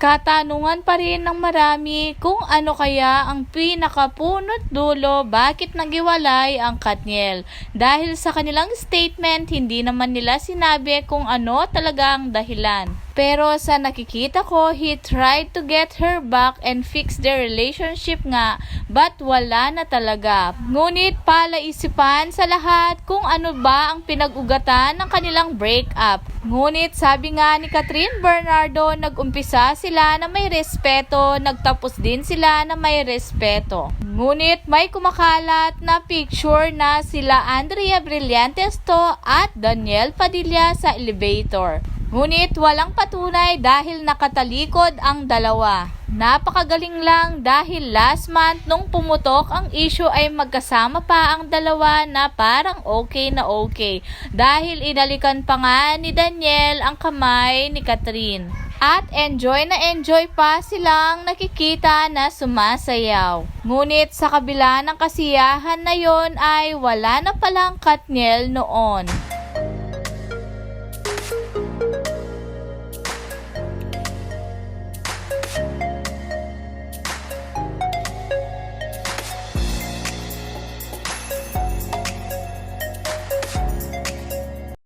Pinagtatanungan pa rin ng marami kung ano kaya ang pinakapunot dulo bakit nagiwalay ang Katniel. Dahil sa kanilang statement, hindi naman nila sinabi kung ano talaga ang dahilan. Pero sa nakikita ko, he tried to get her back and fix their relationship nga, but wala na talaga. Ngunit palaisipan sa lahat kung ano ba ang pinag-ugatan ng kanilang breakup. Ngunit sabi nga ni Catherine Bernardo, nag-umpisa sila na may respeto, nagtapos din sila na may respeto. Ngunit may kumakalat na picture na sila Andrea Brillantes to at Daniel Padilla sa elevator. Ngunit walang patunay dahil nakatalikod ang dalawa. Napakagaling lang dahil last month nung pumutok ang issue ay magkasama pa ang dalawa na parang okay na okay. Dahil inalikan pa nga ni Daniel ang kamay ni Catherine. At enjoy na enjoy pa silang nakikita na sumasayaw. Ngunit sa kabila ng kasiyahan na yon ay wala na palang Katniel noon.